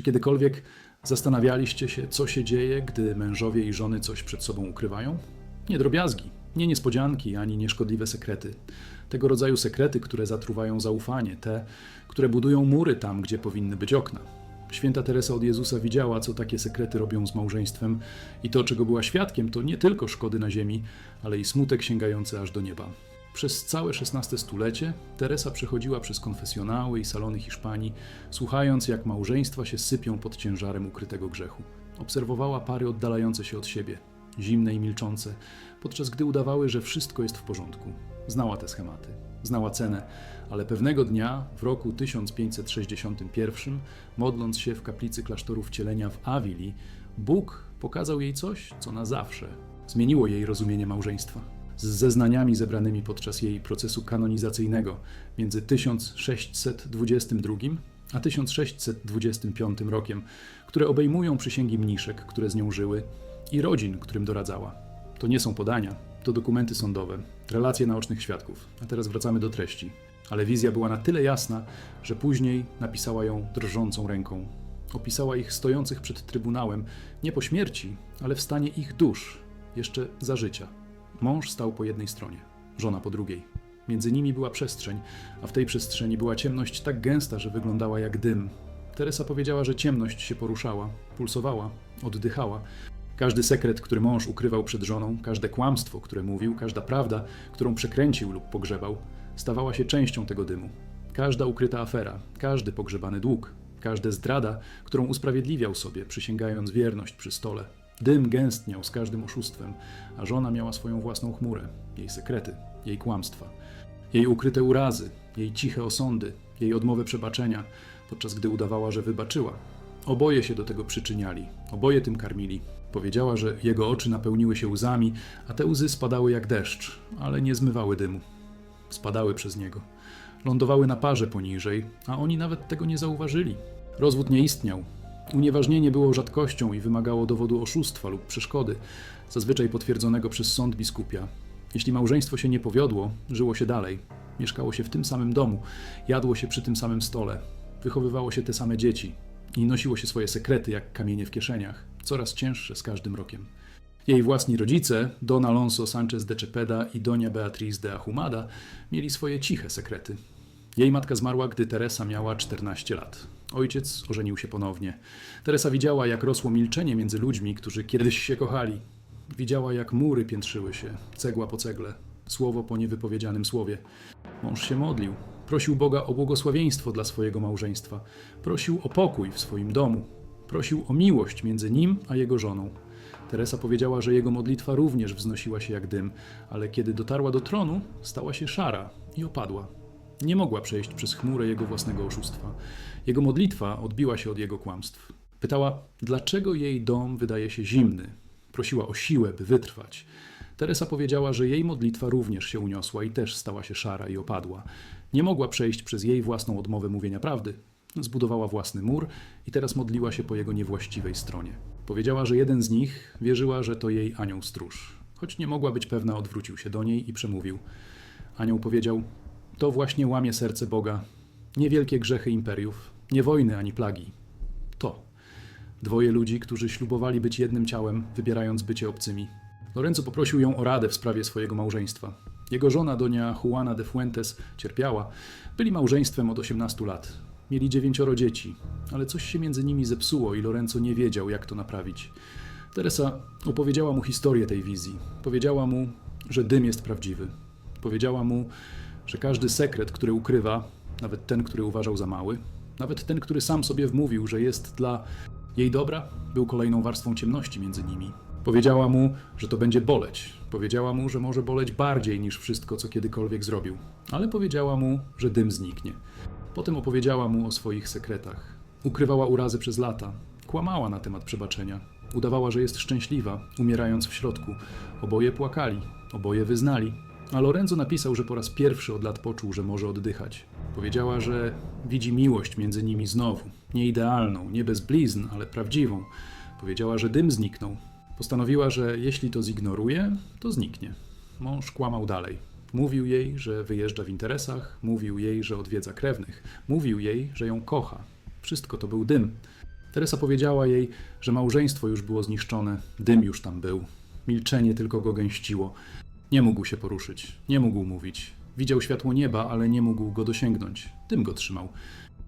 Czy kiedykolwiek zastanawialiście się, co się dzieje, gdy mężowie i żony coś przed sobą ukrywają? Nie drobiazgi, nie niespodzianki, ani nieszkodliwe sekrety. Tego rodzaju sekrety, które zatruwają zaufanie, te, które budują mury tam, gdzie powinny być okna. Święta Teresa od Jezusa widziała, co takie sekrety robią z małżeństwem, i to, czego była świadkiem, to nie tylko szkody na ziemi, ale i smutek sięgający aż do nieba. Przez całe XVI stulecie Teresa przechodziła przez konfesjonały i salony Hiszpanii, słuchając, jak małżeństwa się sypią pod ciężarem ukrytego grzechu. Obserwowała pary oddalające się od siebie, zimne i milczące, podczas gdy udawały, że wszystko jest w porządku. Znała te schematy, znała cenę, ale pewnego dnia w roku 1561, modląc się w kaplicy klasztoru wcielenia w Awili, Bóg pokazał jej coś, co na zawsze zmieniło jej rozumienie małżeństwa. Z zeznaniami zebranymi podczas jej procesu kanonizacyjnego między 1622 a 1625 rokiem, które obejmują przysięgi mniszek, które z nią żyły, i rodzin, którym doradzała. To nie są podania, to dokumenty sądowe, relacje naocznych świadków. A teraz wracamy do treści. Ale wizja była na tyle jasna, że później napisała ją drżącą ręką. Opisała ich stojących przed trybunałem, nie po śmierci, ale w stanie ich dusz, jeszcze za życia. Mąż stał po jednej stronie, żona po drugiej. Między nimi była przestrzeń, a w tej przestrzeni była ciemność tak gęsta, że wyglądała jak dym. Teresa powiedziała, że ciemność się poruszała, pulsowała, oddychała. Każdy sekret, który mąż ukrywał przed żoną, każde kłamstwo, które mówił, każda prawda, którą przekręcił lub pogrzebał, stawała się częścią tego dymu. Każda ukryta afera, każdy pogrzebany dług, każda zdrada, którą usprawiedliwiał sobie, przysięgając wierność przy stole. Dym gęstniał z każdym oszustwem, a żona miała swoją własną chmurę, jej sekrety, jej kłamstwa, jej ukryte urazy, jej ciche osądy, jej odmowę przebaczenia, podczas gdy udawała, że wybaczyła. Oboje się do tego przyczyniali, oboje tym karmili. Powiedziała, że jego oczy napełniły się łzami, a te łzy spadały jak deszcz, ale nie zmywały dymu. Spadały przez niego. Lądowały na parze poniżej, a oni nawet tego nie zauważyli. Rozwód nie istniał. Unieważnienie było rzadkością i wymagało dowodu oszustwa lub przeszkody, zazwyczaj potwierdzonego przez sąd biskupia. Jeśli małżeństwo się nie powiodło, żyło się dalej. Mieszkało się w tym samym domu, jadło się przy tym samym stole, wychowywało się te same dzieci i nosiło się swoje sekrety jak kamienie w kieszeniach, coraz cięższe z każdym rokiem. Jej własni rodzice, Don Alonso Sanchez de Cepeda i Donia Beatriz de Ahumada, mieli swoje ciche sekrety. Jej matka zmarła, gdy Teresa miała 14 lat. Ojciec ożenił się ponownie. Teresa widziała, jak rosło milczenie między ludźmi, którzy kiedyś się kochali. Widziała, jak mury piętrzyły się, cegła po cegle, słowo po niewypowiedzianym słowie. Mąż się modlił, prosił Boga o błogosławieństwo dla swojego małżeństwa, prosił o pokój w swoim domu, prosił o miłość między nim a jego żoną. Teresa powiedziała, że jego modlitwa również wznosiła się jak dym, ale kiedy dotarła do tronu, stała się szara i opadła. Nie mogła przejść przez chmurę jego własnego oszustwa. Jego modlitwa odbiła się od jego kłamstw. Pytała, dlaczego jej dom wydaje się zimny. Prosiła o siłę, by wytrwać. Teresa powiedziała, że jej modlitwa również się uniosła i też stała się szara i opadła. Nie mogła przejść przez jej własną odmowę mówienia prawdy. Zbudowała własny mur i teraz modliła się po jego niewłaściwej stronie. Powiedziała, że jeden z nich wierzyła, że to jej anioł stróż. Choć nie mogła być pewna, odwrócił się do niej i przemówił. Anioł powiedział: To właśnie łamie serce Boga. Niewielkie grzechy imperiów, nie wojny ani plagi. To. Dwoje ludzi, którzy ślubowali być jednym ciałem, wybierając bycie obcymi. Lorenzo poprosił ją o radę w sprawie swojego małżeństwa. Jego żona, donia Juana de Fuentes, cierpiała. Byli małżeństwem od 18 lat. Mieli dziewięcioro dzieci, ale coś się między nimi zepsuło i Lorenzo nie wiedział, jak to naprawić. Teresa opowiedziała mu historię tej wizji. Powiedziała mu, że dym jest prawdziwy. Powiedziała mu, że każdy sekret, który ukrywa, nawet ten, który uważał za mały, nawet ten, który sam sobie wmówił, że jest dla jej dobra, był kolejną warstwą ciemności między nimi. Powiedziała mu, że to będzie boleć. Powiedziała mu, że może boleć bardziej niż wszystko, co kiedykolwiek zrobił. Ale powiedziała mu, że dym zniknie. Potem opowiedziała mu o swoich sekretach. Ukrywała urazy przez lata. Kłamała na temat przebaczenia. Udawała, że jest szczęśliwa, umierając w środku. Oboje płakali, oboje wyznali. A Lorenzo napisał, że po raz pierwszy od lat poczuł, że może oddychać. Powiedziała, że widzi miłość między nimi znowu. Nie idealną, nie bez blizn, ale prawdziwą. Powiedziała, że dym zniknął. Postanowiła, że jeśli to zignoruje, to zniknie. Mąż kłamał dalej. Mówił jej, że wyjeżdża w interesach, mówił jej, że odwiedza krewnych, mówił jej, że ją kocha. Wszystko to był dym. Teresa powiedziała jej, że małżeństwo już było zniszczone, dym już tam był. Milczenie tylko go gęściło. Nie mógł się poruszyć, nie mógł mówić. Widział światło nieba, ale nie mógł go dosięgnąć. Dym go trzymał.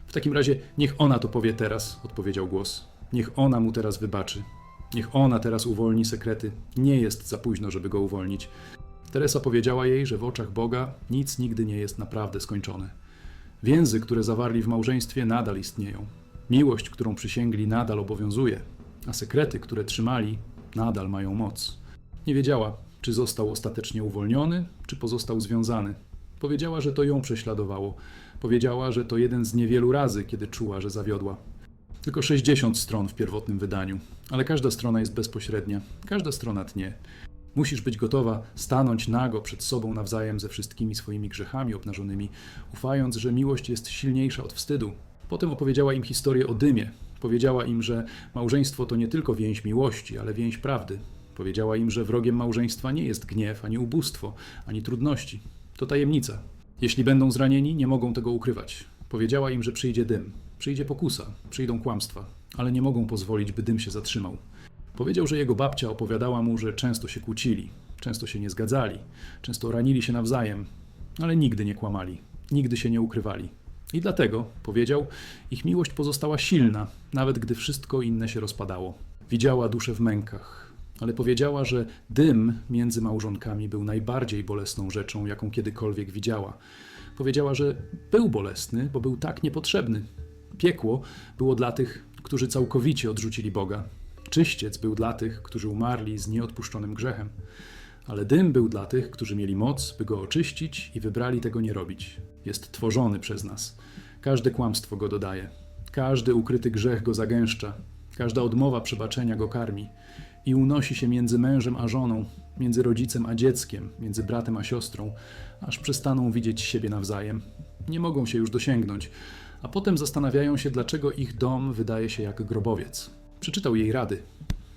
W takim razie niech ona to powie teraz, odpowiedział głos. Niech ona mu teraz wybaczy. Niech ona teraz uwolni sekrety. Nie jest za późno, żeby go uwolnić. Teresa powiedziała jej, że w oczach Boga nic nigdy nie jest naprawdę skończone. Więzy, które zawarli w małżeństwie, nadal istnieją. Miłość, którą przysięgli, nadal obowiązuje, a sekrety, które trzymali, nadal mają moc. Nie wiedziała, czy został ostatecznie uwolniony, czy pozostał związany. Powiedziała, że to ją prześladowało. Powiedziała, że to jeden z niewielu razy, kiedy czuła, że zawiodła. Tylko 60 stron w pierwotnym wydaniu, ale każda strona jest bezpośrednia, każda strona tnie. Musisz być gotowa stanąć nago przed sobą nawzajem ze wszystkimi swoimi grzechami obnażonymi, ufając, że miłość jest silniejsza od wstydu. Potem opowiedziała im historię o dymie. Powiedziała im, że małżeństwo to nie tylko więź miłości, ale więź prawdy. Powiedziała im, że wrogiem małżeństwa nie jest gniew, ani ubóstwo, ani trudności. To tajemnica. Jeśli będą zranieni, nie mogą tego ukrywać. Powiedziała im, że przyjdzie dym, przyjdzie pokusa, przyjdą kłamstwa, ale nie mogą pozwolić, by dym się zatrzymał. Powiedział, że jego babcia opowiadała mu, że często się kłócili, często się nie zgadzali, często ranili się nawzajem, ale nigdy nie kłamali, nigdy się nie ukrywali. I dlatego, powiedział, ich miłość pozostała silna, nawet gdy wszystko inne się rozpadało. Widziała duszę w mękach, ale powiedziała, że dym między małżonkami był najbardziej bolesną rzeczą, jaką kiedykolwiek widziała. Powiedziała, że był bolesny, bo był tak niepotrzebny. Piekło było dla tych, którzy całkowicie odrzucili Boga. Czyściec był dla tych, którzy umarli z nieodpuszczonym grzechem. Ale dym był dla tych, którzy mieli moc, by go oczyścić i wybrali tego nie robić. Jest tworzony przez nas. Każde kłamstwo go dodaje. Każdy ukryty grzech go zagęszcza. Każda odmowa przebaczenia go karmi. I unosi się między mężem a żoną, między rodzicem a dzieckiem, między bratem a siostrą, aż przestaną widzieć siebie nawzajem. Nie mogą się już dosięgnąć, a potem zastanawiają się, dlaczego ich dom wydaje się jak grobowiec. Przeczytał jej rady.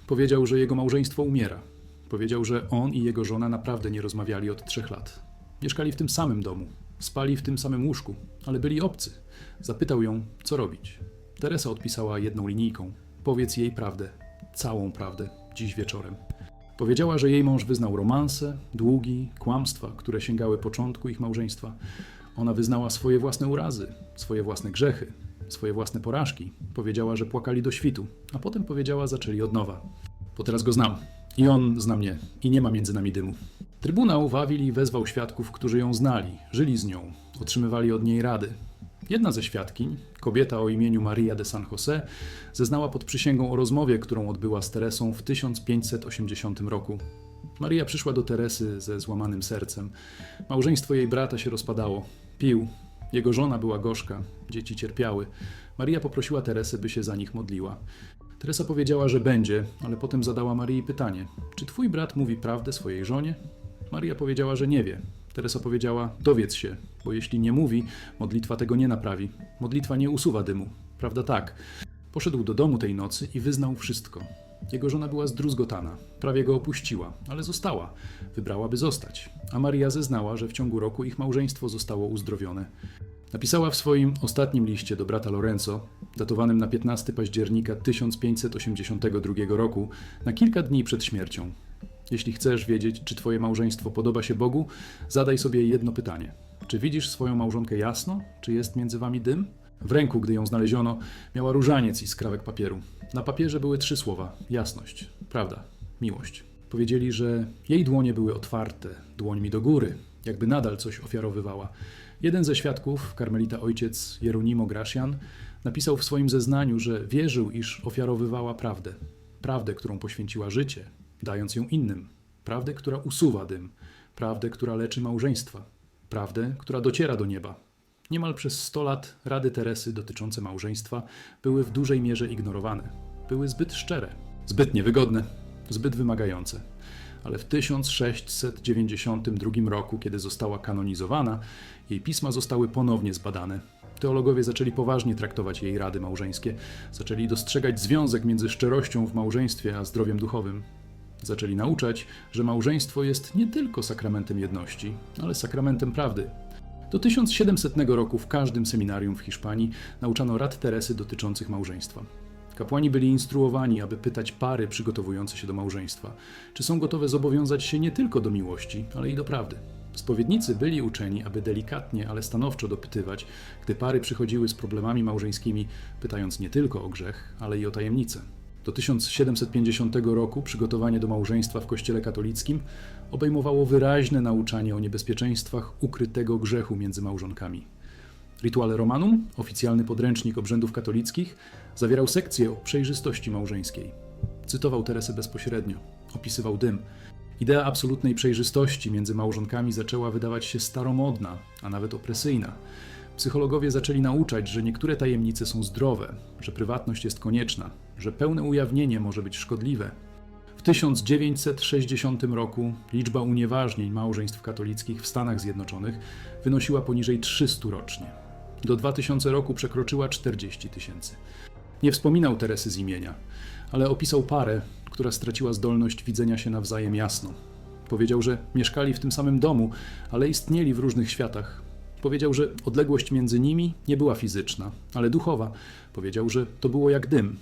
Powiedział, że jego małżeństwo umiera. Powiedział, że on i jego żona naprawdę nie rozmawiali od trzech lat. Mieszkali w tym samym domu, spali w tym samym łóżku, ale byli obcy. Zapytał ją, co robić. Teresa odpisała jedną linijką: Powiedz jej prawdę, całą prawdę, dziś wieczorem. Powiedziała, że jej mąż wyznał romanse, długi, kłamstwa, które sięgały początku ich małżeństwa. Ona wyznała swoje własne urazy, swoje własne grzechy, swoje własne porażki. Powiedziała, że płakali do świtu, a potem powiedziała, zaczęli od nowa. Bo teraz go znam. I on zna mnie. I nie ma między nami dymu. Trybunał Wawili wezwał świadków, którzy ją znali, żyli z nią, otrzymywali od niej rady. Jedna ze świadkiń, kobieta o imieniu Maria de San José, zeznała pod przysięgą o rozmowie, którą odbyła z Teresą w 1580 roku. Maria przyszła do Teresy ze złamanym sercem. Małżeństwo jej brata się rozpadało. Pił. Jego żona była gorzka. Dzieci cierpiały. Maria poprosiła Teresę, by się za nich modliła. Teresa powiedziała, że będzie, ale potem zadała Marii pytanie: Czy twój brat mówi prawdę swojej żonie? Maria powiedziała, że nie wie. Teresa powiedziała: Dowiedz się, bo jeśli nie mówi, modlitwa tego nie naprawi. Modlitwa nie usuwa dymu. Prawda tak. Poszedł do domu tej nocy i wyznał wszystko. Jego żona była zdruzgotana, prawie go opuściła, ale została. Wybrałaby zostać. A Maria zeznała, że w ciągu roku ich małżeństwo zostało uzdrowione. Napisała w swoim ostatnim liście do brata Lorenzo, datowanym na 15 października 1582 roku, na kilka dni przed śmiercią. Jeśli chcesz wiedzieć, czy twoje małżeństwo podoba się Bogu, zadaj sobie jedno pytanie. Czy widzisz swoją małżonkę jasno? Czy jest między wami dym? W ręku, gdy ją znaleziono, miała różaniec i skrawek papieru. Na papierze były trzy słowa: jasność, prawda, miłość. Powiedzieli, że jej dłonie były otwarte, dłońmi do góry, jakby nadal coś ofiarowywała. Jeden ze świadków, karmelita ojciec Jeronimo Gracian, napisał w swoim zeznaniu, że wierzył, iż ofiarowywała prawdę. Prawdę, którą poświęciła życie, dając ją innym. Prawdę, która usuwa dym. Prawdę, która leczy małżeństwa. Prawdę, która dociera do nieba. Niemal przez 100 lat rady Teresy dotyczące małżeństwa były w dużej mierze ignorowane. Były zbyt szczere, zbyt niewygodne, zbyt wymagające. Ale w 1692 roku, kiedy została kanonizowana, jej pisma zostały ponownie zbadane. Teologowie zaczęli poważnie traktować jej rady małżeńskie, zaczęli dostrzegać związek między szczerością w małżeństwie a zdrowiem duchowym. Zaczęli nauczać, że małżeństwo jest nie tylko sakramentem jedności, ale sakramentem prawdy. Do 1700 roku w każdym seminarium w Hiszpanii nauczano rad Teresy dotyczących małżeństwa. Kapłani byli instruowani, aby pytać pary przygotowujące się do małżeństwa, czy są gotowe zobowiązać się nie tylko do miłości, ale i do prawdy. Spowiednicy byli uczeni, aby delikatnie, ale stanowczo dopytywać, gdy pary przychodziły z problemami małżeńskimi, pytając nie tylko o grzech, ale i o tajemnicę. Do 1750 roku przygotowanie do małżeństwa w Kościele katolickim obejmowało wyraźne nauczanie o niebezpieczeństwach ukrytego grzechu między małżonkami. Rituale Romanum, oficjalny podręcznik obrzędów katolickich, zawierał sekcję o przejrzystości małżeńskiej. Cytował Teresę bezpośrednio, opisywał dym. Idea absolutnej przejrzystości między małżonkami zaczęła wydawać się staromodna, a nawet opresyjna. Psychologowie zaczęli nauczać, że niektóre tajemnice są zdrowe, że prywatność jest konieczna, że pełne ujawnienie może być szkodliwe. W 1960 roku liczba unieważnień małżeństw katolickich w Stanach Zjednoczonych wynosiła poniżej 300 rocznie. Do 2000 roku przekroczyła 40 tysięcy. Nie wspominał Teresy z imienia, ale opisał parę, która straciła zdolność widzenia się nawzajem jasno. Powiedział, że mieszkali w tym samym domu, ale istnieli w różnych światach. Powiedział, że odległość między nimi nie była fizyczna, ale duchowa. Powiedział, że to było jak dym.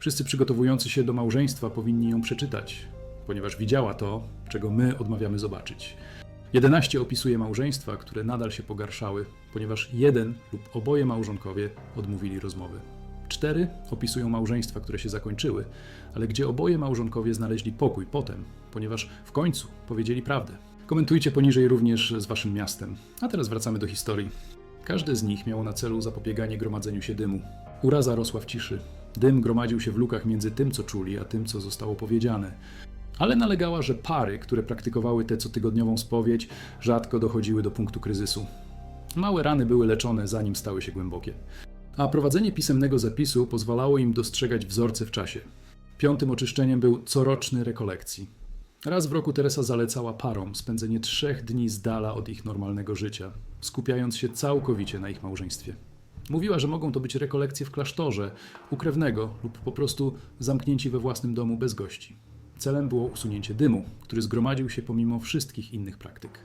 Wszyscy przygotowujący się do małżeństwa powinni ją przeczytać, ponieważ widziała to, czego my odmawiamy zobaczyć. 11 opisuje małżeństwa, które nadal się pogarszały, ponieważ jeden lub oboje małżonkowie odmówili rozmowy. Cztery opisują małżeństwa, które się zakończyły, ale gdzie oboje małżonkowie znaleźli pokój potem, ponieważ w końcu powiedzieli prawdę. Komentujcie poniżej również z waszym miastem. A teraz wracamy do historii. Każde z nich miało na celu zapobieganie gromadzeniu się dymu. Uraza rosła w ciszy. Dym gromadził się w lukach między tym, co czuli, a tym, co zostało powiedziane. Ale nalegała, że pary, które praktykowały tę cotygodniową spowiedź, rzadko dochodziły do punktu kryzysu. Małe rany były leczone, zanim stały się głębokie. A prowadzenie pisemnego zapisu pozwalało im dostrzegać wzorce w czasie. Piątym oczyszczeniem był coroczny rekolekcji. Raz w roku Teresa zalecała parom spędzenie trzech dni z dala od ich normalnego życia, skupiając się całkowicie na ich małżeństwie. Mówiła, że mogą to być rekolekcje w klasztorze, u krewnego lub po prostu zamknięci we własnym domu bez gości. Celem było usunięcie dymu, który zgromadził się pomimo wszystkich innych praktyk.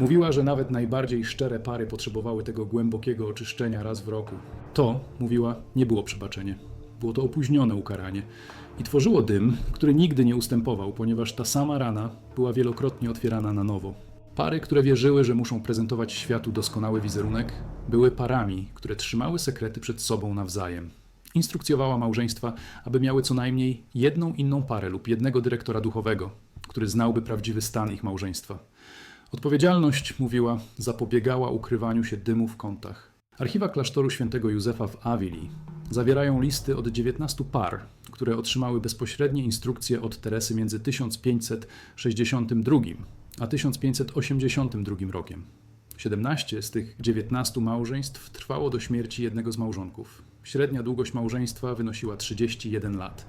Mówiła, że nawet najbardziej szczere pary potrzebowały tego głębokiego oczyszczenia raz w roku. To, mówiła, nie było przebaczenie. Było to opóźnione ukaranie i tworzyło dym, który nigdy nie ustępował, ponieważ ta sama rana była wielokrotnie otwierana na nowo. Pary, które wierzyły, że muszą prezentować światu doskonały wizerunek, były parami, które trzymały sekrety przed sobą nawzajem. Instrukcjowała małżeństwa, aby miały co najmniej jedną inną parę lub jednego dyrektora duchowego, który znałby prawdziwy stan ich małżeństwa. Odpowiedzialność, mówiła, zapobiegała ukrywaniu się dymu w kątach. Archiwa klasztoru świętego Józefa w Avili zawierają listy od 19 par, które otrzymały bezpośrednie instrukcje od Teresy między 1562 a 1582 rokiem. 17 z tych 19 małżeństw trwało do śmierci jednego z małżonków. Średnia długość małżeństwa wynosiła 31 lat.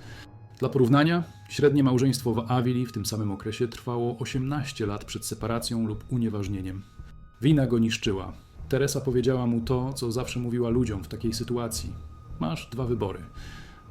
Dla porównania, średnie małżeństwo w Avili w tym samym okresie trwało 18 lat przed separacją lub unieważnieniem. Wina go niszczyła. Teresa powiedziała mu to, co zawsze mówiła ludziom w takiej sytuacji. Masz dwa wybory.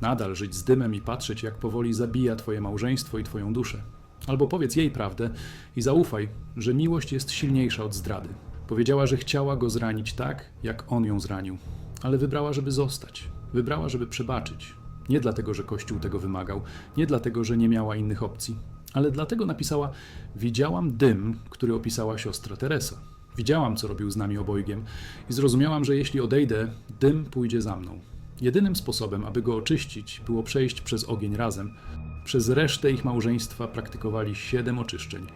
Nadal żyć z dymem i patrzeć, jak powoli zabija twoje małżeństwo i twoją duszę. Albo powiedz jej prawdę i zaufaj, że miłość jest silniejsza od zdrady. Powiedziała, że chciała go zranić tak, jak on ją zranił, ale wybrała, żeby zostać. Wybrała, żeby przebaczyć. Nie dlatego, że Kościół tego wymagał, nie dlatego, że nie miała innych opcji, ale dlatego napisała: Widziałam dym, który opisała siostra Teresa. Widziałam, co robił z nami obojgiem, i zrozumiałam, że jeśli odejdę, dym pójdzie za mną. Jedynym sposobem, aby go oczyścić, było przejść przez ogień razem. Przez resztę ich małżeństwa praktykowali siedem oczyszczeń.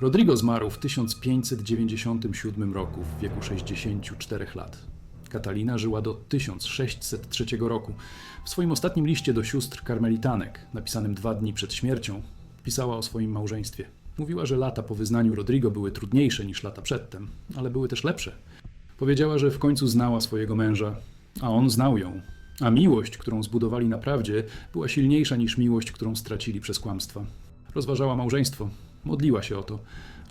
Rodrigo zmarł w 1597 roku w wieku 64 lat. Katalina żyła do 1603 roku. W swoim ostatnim liście do sióstr karmelitanek, napisanym dwa dni przed śmiercią, pisała o swoim małżeństwie. Mówiła, że lata po wyznaniu Rodrigo były trudniejsze niż lata przedtem, ale były też lepsze. Powiedziała, że w końcu znała swojego męża, a on znał ją. A miłość, którą zbudowali na prawdzie, była silniejsza niż miłość, którą stracili przez kłamstwa. Rozważała małżeństwo, modliła się o to,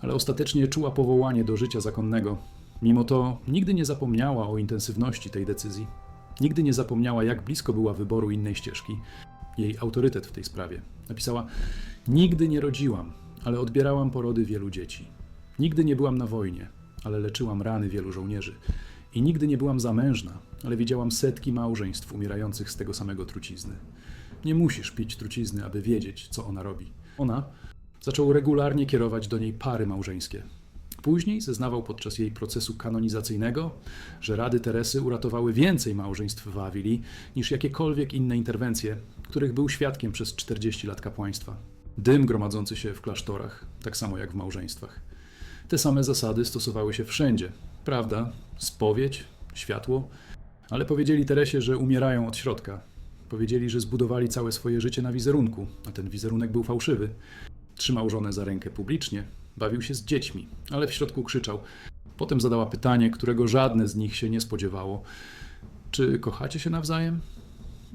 ale ostatecznie czuła powołanie do życia zakonnego. Mimo to nigdy nie zapomniała o intensywności tej decyzji. Nigdy nie zapomniała, jak blisko była wyboru innej ścieżki. Jej autorytet w tej sprawie. Napisała: Nigdy nie rodziłam, ale odbierałam porody wielu dzieci. Nigdy nie byłam na wojnie, ale leczyłam rany wielu żołnierzy. I nigdy nie byłam zamężna, ale widziałam setki małżeństw umierających z tego samego trucizny. Nie musisz pić trucizny, aby wiedzieć, co ona robi. Ona zaczął regularnie kierować do niej pary małżeńskie. Później zeznawał podczas jej procesu kanonizacyjnego, że rady Teresy uratowały więcej małżeństw w Awili niż jakiekolwiek inne interwencje, których był świadkiem przez 40 lat kapłaństwa. Dym gromadzący się w klasztorach, tak samo jak w małżeństwach. Te same zasady stosowały się wszędzie. Prawda, spowiedź, światło, ale powiedzieli Teresie, że umierają od środka. Powiedzieli, że zbudowali całe swoje życie na wizerunku, a ten wizerunek był fałszywy. Trzymał żonę za rękę publicznie, bawił się z dziećmi, ale w środku krzyczał. Potem zadała pytanie, którego żadne z nich się nie spodziewało. Czy kochacie się nawzajem?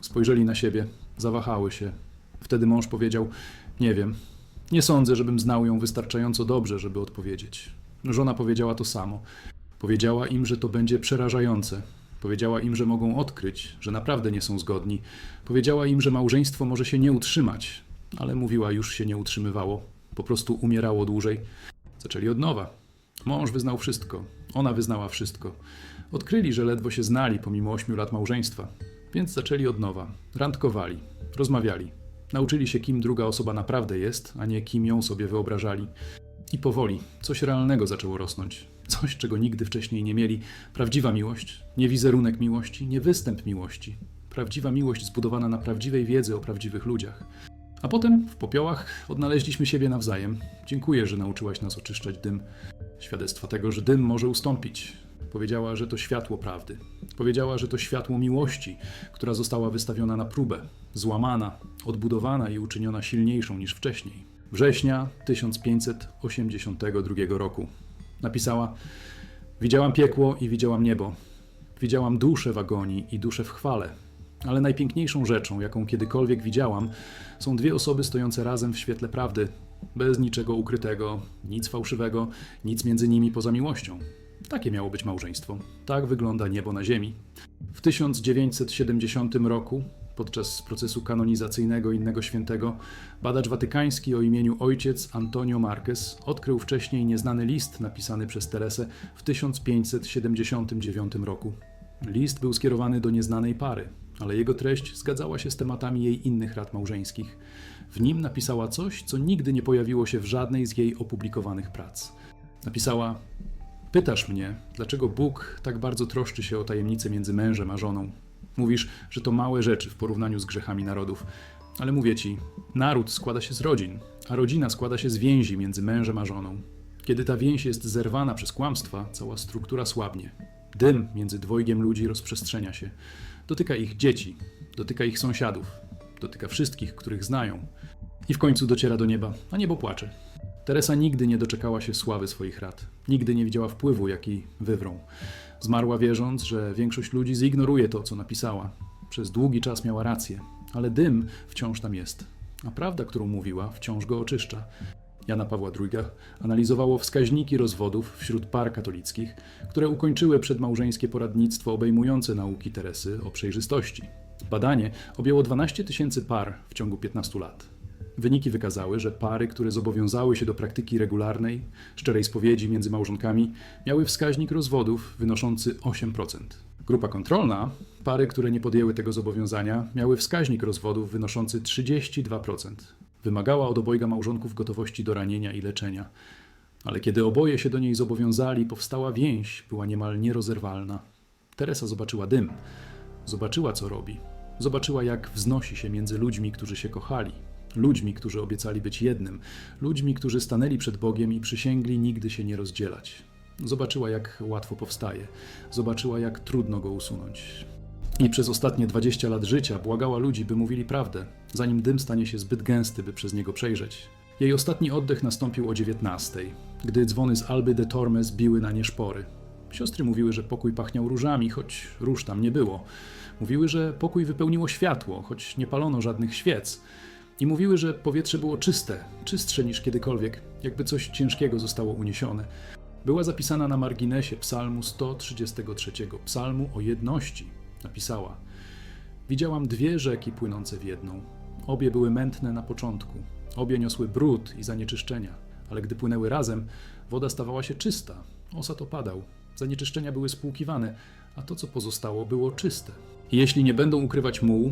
Spojrzeli na siebie, zawahały się. Wtedy mąż powiedział: Nie wiem. Nie sądzę, żebym znał ją wystarczająco dobrze, żeby odpowiedzieć. Żona powiedziała to samo. Powiedziała im, że to będzie przerażające. Powiedziała im, że mogą odkryć, że naprawdę nie są zgodni. Powiedziała im, że małżeństwo może się nie utrzymać, ale mówiła, już się nie utrzymywało. Po prostu umierało dłużej. Zaczęli od nowa. Mąż wyznał wszystko, ona wyznała wszystko. Odkryli, że ledwo się znali pomimo ośmiu lat małżeństwa, więc zaczęli od nowa. Randkowali, rozmawiali. Nauczyli się, kim druga osoba naprawdę jest, a nie kim ją sobie wyobrażali. I powoli coś realnego zaczęło rosnąć. Coś, czego nigdy wcześniej nie mieli. Prawdziwa miłość, nie wizerunek miłości, nie występ miłości. Prawdziwa miłość zbudowana na prawdziwej wiedzy o prawdziwych ludziach. A potem w popiołach odnaleźliśmy siebie nawzajem. Dziękuję, że nauczyłaś nas oczyszczać dym. Świadectwo tego, że dym może ustąpić. Powiedziała, że to światło prawdy. Powiedziała, że to światło miłości, która została wystawiona na próbę, złamana, odbudowana i uczyniona silniejszą niż wcześniej. Września 1582 roku. Napisała: Widziałam piekło i widziałam niebo. Widziałam duszę w agonii i duszę w chwale. Ale najpiękniejszą rzeczą, jaką kiedykolwiek widziałam, są dwie osoby stojące razem w świetle prawdy, bez niczego ukrytego, nic fałszywego, nic między nimi poza miłością. Takie miało być małżeństwo. Tak wygląda niebo na ziemi. W 1970 roku, podczas procesu kanonizacyjnego innego świętego, badacz watykański o imieniu ojciec Antonio Marquez odkrył wcześniej nieznany list napisany przez Teresę w 1579 roku. List był skierowany do nieznanej pary, ale jego treść zgadzała się z tematami jej innych rad małżeńskich. W nim napisała coś, co nigdy nie pojawiło się w żadnej z jej opublikowanych prac. Napisała: Pytasz mnie, dlaczego Bóg tak bardzo troszczy się o tajemnicę między mężem a żoną. Mówisz, że to małe rzeczy w porównaniu z grzechami narodów. Ale mówię ci, naród składa się z rodzin, a rodzina składa się z więzi między mężem a żoną. Kiedy ta więź jest zerwana przez kłamstwa, cała struktura słabnie. Dym między dwojgiem ludzi rozprzestrzenia się. Dotyka ich dzieci, dotyka ich sąsiadów, dotyka wszystkich, których znają. I w końcu dociera do nieba, a niebo płacze. Teresa nigdy nie doczekała się sławy swoich rad. Nigdy nie widziała wpływu, jaki wywrą. Zmarła wierząc, że większość ludzi zignoruje to, co napisała. Przez długi czas miała rację, ale dym wciąż tam jest. A prawda, którą mówiła, wciąż go oczyszcza. Jana Pawła II analizowało wskaźniki rozwodów wśród par katolickich, które ukończyły przedmałżeńskie poradnictwo obejmujące nauki Teresy o przejrzystości. Badanie objęło 12 tysięcy par w ciągu 15 lat. Wyniki wykazały, że pary, które zobowiązały się do praktyki regularnej, szczerej spowiedzi między małżonkami, miały wskaźnik rozwodów wynoszący 8%. Grupa kontrolna, pary, które nie podjęły tego zobowiązania, miały wskaźnik rozwodów wynoszący 32%. Wymagała od obojga małżonków gotowości do ranienia i leczenia. Ale kiedy oboje się do niej zobowiązali, powstała więź, była niemal nierozerwalna. Teresa zobaczyła dym, zobaczyła co robi, zobaczyła jak wznosi się między ludźmi, którzy się kochali, ludźmi, którzy obiecali być jednym, ludźmi, którzy stanęli przed Bogiem i przysięgli nigdy się nie rozdzielać. Zobaczyła, jak łatwo powstaje, zobaczyła, jak trudno go usunąć. I przez ostatnie 20 lat życia błagała ludzi, by mówili prawdę, zanim dym stanie się zbyt gęsty, by przez niego przejrzeć. Jej ostatni oddech nastąpił o 19, gdy dzwony z Alby de Tormes biły na nie szpory. Siostry mówiły, że pokój pachniał różami, choć róż tam nie było. Mówiły, że pokój wypełniło światło, choć nie palono żadnych świec. I mówiły, że powietrze było czyste, czystsze niż kiedykolwiek, jakby coś ciężkiego zostało uniesione. Była zapisana na marginesie psalmu 133, psalmu o jedności. Napisała: Widziałam dwie rzeki płynące w jedną. Obie były mętne na początku. Obie niosły brud i zanieczyszczenia, ale gdy płynęły razem, woda stawała się czysta. Osad opadał. Zanieczyszczenia były spłukiwane, a to, co pozostało, było czyste. Jeśli nie będą ukrywać mułu,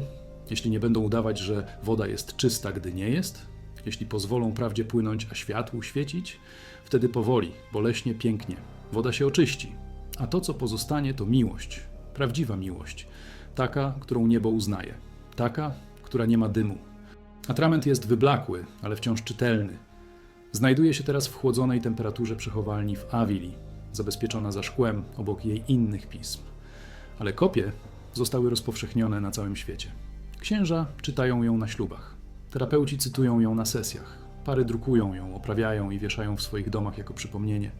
jeśli nie będą udawać, że woda jest czysta, gdy nie jest, jeśli pozwolą prawdzie płynąć, a światłu świecić, wtedy powoli, boleśnie, pięknie, woda się oczyści. A to, co pozostanie, to miłość, prawdziwa miłość, taka, którą niebo uznaje, taka, która nie ma dymu. Atrament jest wyblakły, ale wciąż czytelny. Znajduje się teraz w chłodzonej temperaturze przechowalni w Avili, zabezpieczona za szkłem obok jej innych pism. Ale kopie zostały rozpowszechnione na całym świecie. Księża czytają ją na ślubach, terapeuci cytują ją na sesjach, pary drukują ją, oprawiają i wieszają w swoich domach jako przypomnienie.